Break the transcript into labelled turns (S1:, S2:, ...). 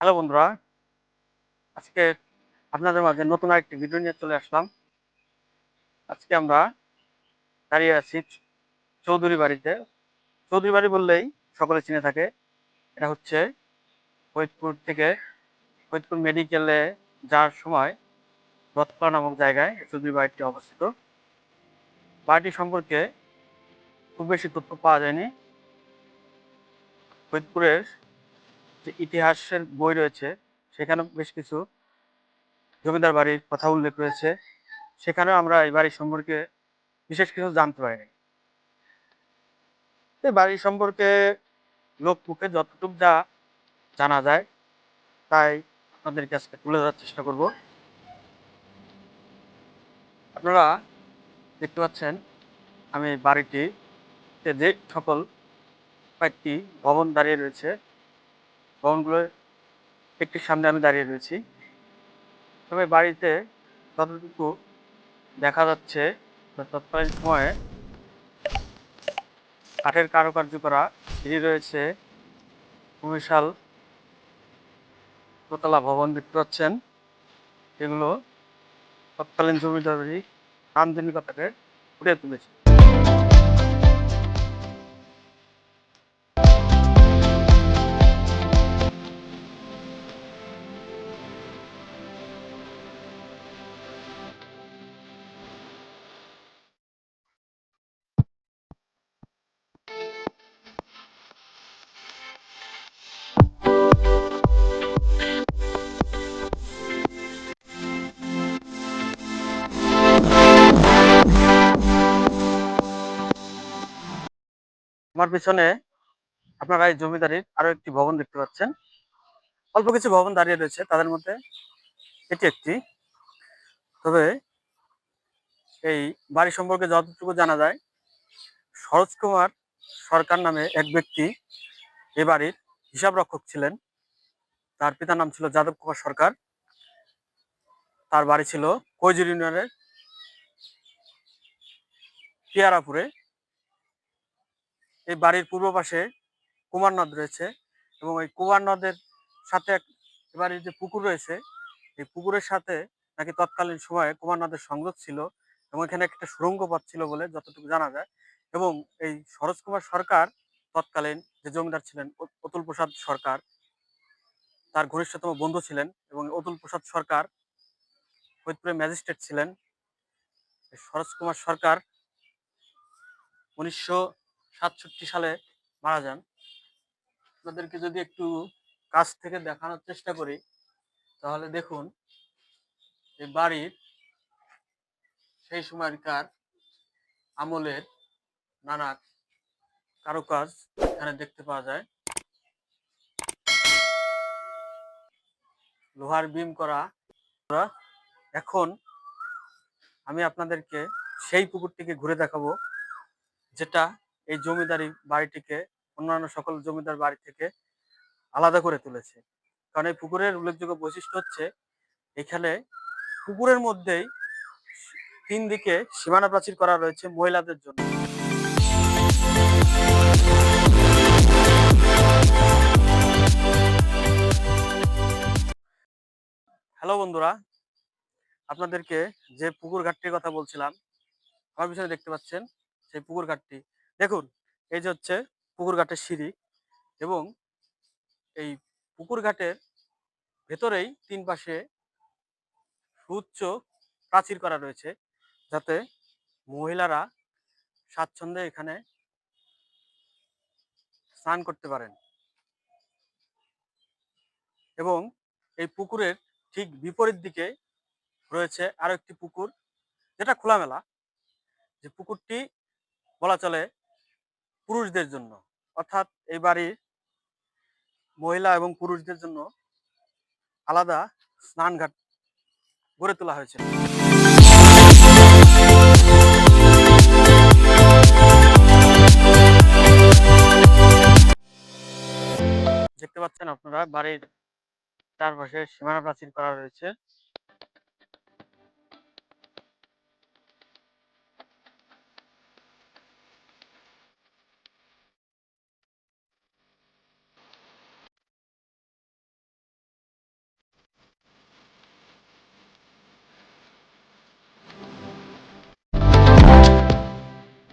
S1: Hello বন্ধুরা, আজকে আপনাদের মাঝে নতুন আরেকটি ভিডিও নিয়ে চলে আসলাম। আজকে আমরা দাঁড়িয়ে আছি চৌধুরী বাড়িতে। চৌধুরী বাড়ি বললেই সকলে চিনে থাকে, এটা হচ্ছে ফরিদপুর থেকে ফরিদপুর মেডিকেলে যাওয়ার সময় রথপাড়া নামক জায়গায় চৌধুরী বাড়িটি অবস্থিত। বাড়িটি সম্পর্কে খুব বেশি তথ্য পাওয়া যায়নি। ফরিদপুরের যে ইতিহাসের বই রয়েছে সেখানে বেশ কিছু জমিদার বাড়ির কথা উল্লেখ রয়েছে। সেখানেও আমরা এই বাড়ি সম্পর্কে বিশেষ কিছু জানতে পারি এই বাড়ি সম্পর্কে লোক মুখে যতটুকু যা জানা যায়, তাই আপনাদের কাছে তুলে ধরার চেষ্টা করব। আপনারা দেখতে পাচ্ছেন, আমি এই বাড়িটিতে যে সকল কয়েকটি ভবন দাঁড়িয়ে রয়েছে ভবনগুলোর একটির সামনে আমি দাঁড়িয়ে রয়েছি। তবে বাড়িতে যতটুকু দেখা যাচ্ছে তৎকালীন সময়ে কাঠের কারুকার্য করা সিঁড়ি রয়েছে। বিশাল দোতলা ভবন দেখতে পাচ্ছেন। এগুলো তৎকালীন জমিদারি নান্দনিকতাকে ফুটিয়ে তুলেছে। আমার পিছনে আপনারা এই জমিদারির আরও একটি ভবন দেখতে পাচ্ছেন। অল্প কিছু ভবন দাঁড়িয়ে রয়েছে, তাদের মধ্যে এটি একটি। তবে এই বাড়ি সম্পর্কে যতটুকু জানা যায়, সরোজ কুমার সরকার নামে এক ব্যক্তি এ বাড়ির হিসাব রক্ষক ছিলেন। তার পিতার নাম ছিল যাদব কুমার সরকার। তার বাড়ি ছিল কৈজুর ইউনিয়নের পিয়ারাপুরে। এই বাড়ির পূর্ব পাশে কুমার নদ রয়েছে এবং এই কুমার নদের সাথে বাড়ির যে পুকুর রয়েছে, এই পুকুরের সাথে নাকি তৎকালীন সময়ে কুমার নদের সংযোগ ছিল এবং এখানে একটা সুড়ঙ্গ পথ ছিল বলে যতটুকু জানা যায় এবং এই সরোজ কুমার সরকার তৎকালীন যে জমিদার ছিলেন অতুল প্রসাদ সরকার, তার ঘনিষ্ঠতম বন্ধু ছিলেন এবং অতুল প্রসাদ সরকার ফরিদপুরের ম্যাজিস্ট্রেট ছিলেন। সরোজ কুমার সরকার উনিশশো সাতষট্টি সালে মারা যান আপনাদেরকে যদি একটু কাছ থেকে দেখানোর চেষ্টা করি, তাহলে দেখুন এই বাড়ির সেই সময়কার আমলের নানা কারুকাজ এখানে দেখতে পাওয়া যায় লোহার বিম করা। এখন আমি আপনাদেরকে সেই পুকুরটিকে ঘুরে দেখাবো, যেটা এই জমিদারি বাড়িটিকে, অন্যান্য সকল জমিদার বাড়ি থেকে আলাদা করে তুলেছে। কারণ এই পুকুরের উল্লেখযোগ্য বৈশিষ্ট্য হচ্ছে, এখানে পুকুরের মধ্যেই তিন দিকে সীমানা প্রাচীর করা রয়েছে মহিলাদের জন্য। হ্যালো বন্ধুরা, আপনাদেরকে যে পুকুর ঘাটটির কথা বলছিলাম, আমার পিছনে দেখতে পাচ্ছেন সেই পুকুর ঘাটটি। দেখুন, এই যে হচ্ছে পুকুর ঘাটের সিঁড়ি এবং এই পুকুর ঘাটের ভেতরেই তিন পাশে সুউচ্চ প্রাচীর করা রয়েছে যাতে মহিলারা স্বাচ্ছন্দ্যে এখানে স্নান করতে পারেন। এবং এই পুকুরের ঠিক বিপরীত দিকে রয়েছে আরও একটি পুকুর যেটা খোলামেলা। যে পুকুরটি বলা চলে পুরুষদের জন্য। অর্থাৎ এই বাড়ির মহিলা এবং পুরুষদের জন্য আলাদা স্নানঘাট গড়ে তোলা হয়েছে। দেখতে পাচ্ছেন আপনারা বাড়ির চারপাশে সীমানা প্রাচীর করা রয়েছে।